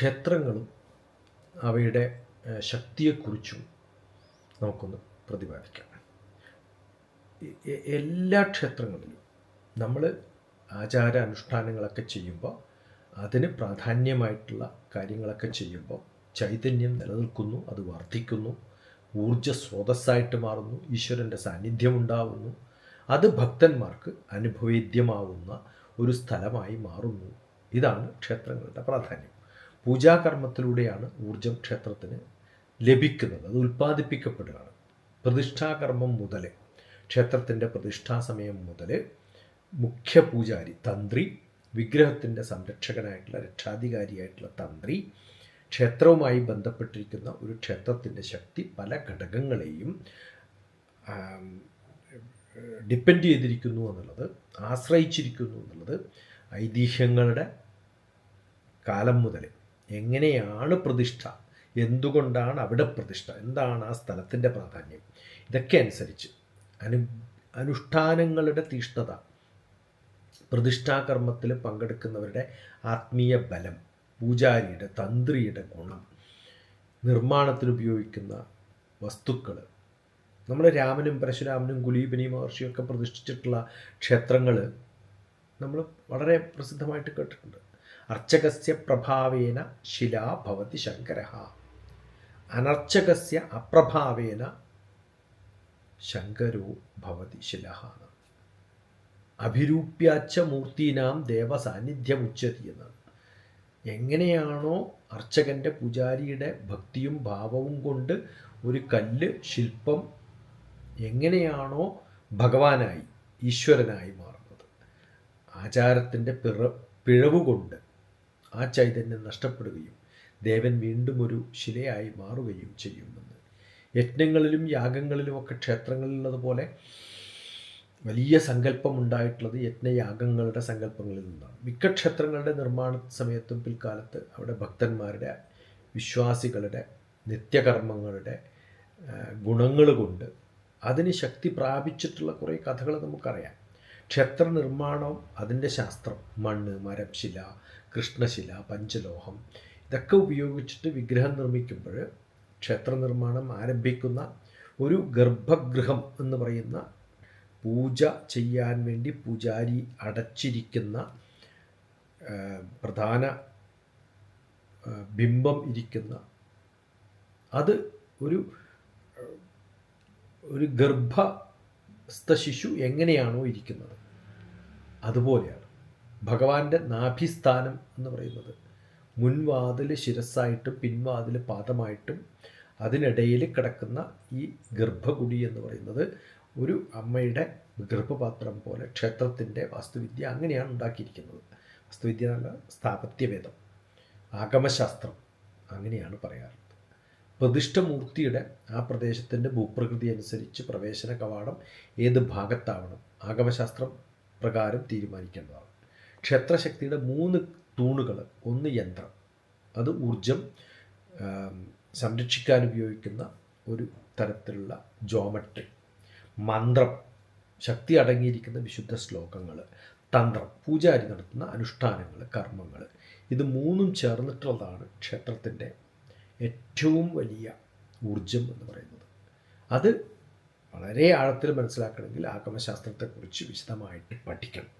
ക്ഷേത്രങ്ങളും അവയുടെ ശക്തിയെക്കുറിച്ചും നമുക്കൊന്ന് പ്രതിപാദിക്കാം. എല്ലാ ക്ഷേത്രങ്ങളിലും നമ്മൾ ആചാര അനുഷ്ഠാനങ്ങളൊക്കെ ചെയ്യുമ്പോൾ അതിന് പ്രാധാന്യമായിട്ടുള്ള കാര്യങ്ങളൊക്കെ ചെയ്യുമ്പോൾ ചൈതന്യം നിലനിൽക്കുന്നു അത് വർദ്ധിക്കുന്നു ഊർജ സ്രോതസ്സായിട്ട് മാറുന്നു ഈശ്വരന്റെ സാന്നിധ്യം ഉണ്ടാവുന്നു അത് ഭക്തന്മാർക്ക് അനുഭവേദ്യമാവുന്ന ഒരു സ്ഥലമായി മാറുന്നു. ഇതാണ് ക്ഷേത്രങ്ങളുടെ പ്രാധാന്യം. പൂജാകർമ്മത്തിലൂടെയാണ് ഊർജം ക്ഷേത്രത്തിന് ലഭിക്കുന്നത്. അത് ഉൽപ്പാദിപ്പിക്കപ്പെടുകയാണ്. പ്രതിഷ്ഠാകർമ്മം മുതൽ ക്ഷേത്രത്തിന്റെ പ്രതിഷ്ഠാ സമയം മുതൽ മുഖ്യ പൂജാരി തന്ത്രി വിഗ്രഹത്തിന്റെ സംരക്ഷകനായിട്ടുള്ള രക്ഷാധികാരിയായിട്ടുള്ള തന്ത്രി ക്ഷേത്രവുമായി ബന്ധപ്പെട്ടിരിക്കുന്ന ഒരു ക്ഷേത്രത്തിന്റെ ശക്തി പല ഘടകങ്ങളെയും ഡിപ്പെൻഡ് ചെയ്തിരിക്കുന്നു എന്നുള്ളത് ആശ്രയിച്ചിരിക്കുന്നു എന്നുള്ളത് ഐതിഹ്യങ്ങളുടെ കാലം മുതൽ എങ്ങനെയാണ് പ്രതിഷ്ഠ? എന്തുകൊണ്ടാണ് അവിടെ പ്രതിഷ്ഠ? എന്താണ് ആ സ്ഥലത്തിന്റെ പ്രാധാന്യം? ഇതൊക്കെ അനുസരിച്ച് അനു അനുഷ്ഠാനങ്ങളുടെ തീഷ്ണത പ്രതിഷ്ഠാകർമ്മത്തിൽ പങ്കെടുക്കുന്നവരുടെ ആത്മീയ ബലം പൂജാരിയുടെ തന്ത്രിയുടെ ഗുണം നിർമ്മാണത്തിന് ഉപയോഗിക്കുന്ന വസ്തുക്കൾ. നമ്മൾ രാമനും പരശുരാമനും കുലീപനി മഹർഷിയൊക്കെ പ്രതിഷ്ഠിച്ചിട്ടുള്ള ക്ഷേത്രങ്ങൾ നമ്മൾ വളരെ പ്രസിദ്ധമായിട്ട് കേട്ടിട്ടുണ്ട്. അർച്ചകസ്യ പ്രഭാവേന ശിലാ ഭവതി ശങ്കര. അനർച്ചകസ്യ അപ്രഭാവേന ശങ്കരോ ഭവതി ശില. അഭിരൂപ്യാച്ച മൂർത്തീനാം ദേവസാന്നിധ്യം ഉച്ചതി എന്നാണ് എങ്ങനെയാണോ അർച്ചകന്റെ പൂജാരിയുടെ ഭക്തിയും ഭാവവും കൊണ്ട് ഒരു കല്ല് ശില്പം എങ്ങനെയാണോ ഭഗവാനായി ഈശ്വരനായി മാറുന്നത്. ആചാരത്തിന്റെ പിറ പിഴവ് കൊണ്ട് ആ ചൈതന്യം നഷ്ടപ്പെടുകയും ദേവൻ വീണ്ടും ഒരു ശിലയായി മാറുകയും ചെയ്യുമെന്ന്. യജ്ഞങ്ങളിലും യാഗങ്ങളിലും ഒക്കെ ക്ഷേത്രങ്ങളിലുള്ളതുപോലെ വലിയ സങ്കല്പം ഉണ്ടായിട്ടുള്ളത് യജ്ഞയാഗങ്ങളുടെ സങ്കല്പങ്ങളിൽ നിന്നാണ്. മിക്ക ക്ഷേത്രങ്ങളുടെ നിർമ്മാണ സമയത്തും പിൽക്കാലത്ത് അവിടെ ഭക്തന്മാരുടെ വിശ്വാസികളുടെ നിത്യകർമ്മങ്ങളുടെ ഗുണങ്ങൾ കൊണ്ട് അതിന് ശക്തി പ്രാപിച്ചിട്ടുള്ള കുറേ കഥകൾ നമുക്കറിയാം. ക്ഷേത്ര നിർമ്മാണം അതിന്റെ ശാസ്ത്രം. മണ്ണ് മരം ശില കൃഷ്ണശില പഞ്ചലോഹം ഇതൊക്കെ ഉപയോഗിച്ചിട്ട് വിഗ്രഹം നിർമ്മിക്കുമ്പോൾ ക്ഷേത്ര നിർമ്മാണം ആരംഭിക്കുന്ന ഒരു ഗർഭഗൃഹം എന്ന് പറയുന്ന പൂജ ചെയ്യാൻ വേണ്ടി പൂജാരി അടച്ചിരിക്കുന്ന പ്രധാന ബിംബം ഇരിക്കുന്ന അത് ഒരു ഒരു ഗർഭസ്ഥ ശിശു എങ്ങനെയാണോ ഇരിക്കുന്നത്. അതുപോലെയാണ്. ഭഗവാന്റെ നാഭിസ്ഥാനം എന്ന് പറയുന്നത്. മുൻവാതിൽ ശിരസ്സായിട്ടും പിൻവാതിൽ പാദമായിട്ടും അതിനിടയിൽ കിടക്കുന്ന ഈ ഗർഭകുടി എന്ന് പറയുന്നത് ഒരു അമ്മയുടെ ഗർഭപാത്രം പോലെ ക്ഷേത്രത്തിന്റെ വാസ്തുവിദ്യ അങ്ങനെയാണ് ഉണ്ടാക്കിയിരിക്കുന്നത്. വാസ്തുവിദ്യ എന്നല്ല സ്ഥാപത്യവേദം ആഗമശാസ്ത്രം അങ്ങനെയാണ് പറയാറുള്ളത്. പ്രതിഷ്ഠമൂർത്തിയുടെ ആ പ്രദേശത്തിന്റെ ഭൂപ്രകൃതി അനുസരിച്ച് പ്രവേശന കവാടം ഏത് ഭാഗത്താവണം ആഗമശാസ്ത്രം പ്രകാരം തീരുമാനിക്കേണ്ടതാണ്. ക്ഷേത്രശക്തിയുടെ മൂന്ന് തൂണുകൾ. ഒന്ന് യന്ത്രം. അത് ഊർജം സംരക്ഷിക്കാൻ ഉപയോഗിക്കുന്ന ഒരു തരത്തിലുള്ള ജോമട്രി മന്ത്രം. ശക്തി അടങ്ങിയിരിക്കുന്ന വിശുദ്ധ ശ്ലോകങ്ങൾ. തന്ത്രം. പൂജാരി നടത്തുന്ന അനുഷ്ഠാനങ്ങൾ കർമ്മങ്ങൾ. ഇത് മൂന്നും ചേർന്നിട്ടുള്ളതാണ് ക്ഷേത്രത്തിന്റെ ഏറ്റവും വലിയ ഊർജം എന്ന് പറയുന്നത്. അത് വളരെ ആഴത്തിൽ മനസ്സിലാക്കണമെങ്കിൽ ആഗമശാസ്ത്രത്തെക്കുറിച്ച് വിശദമായിട്ട് പഠിക്കണം.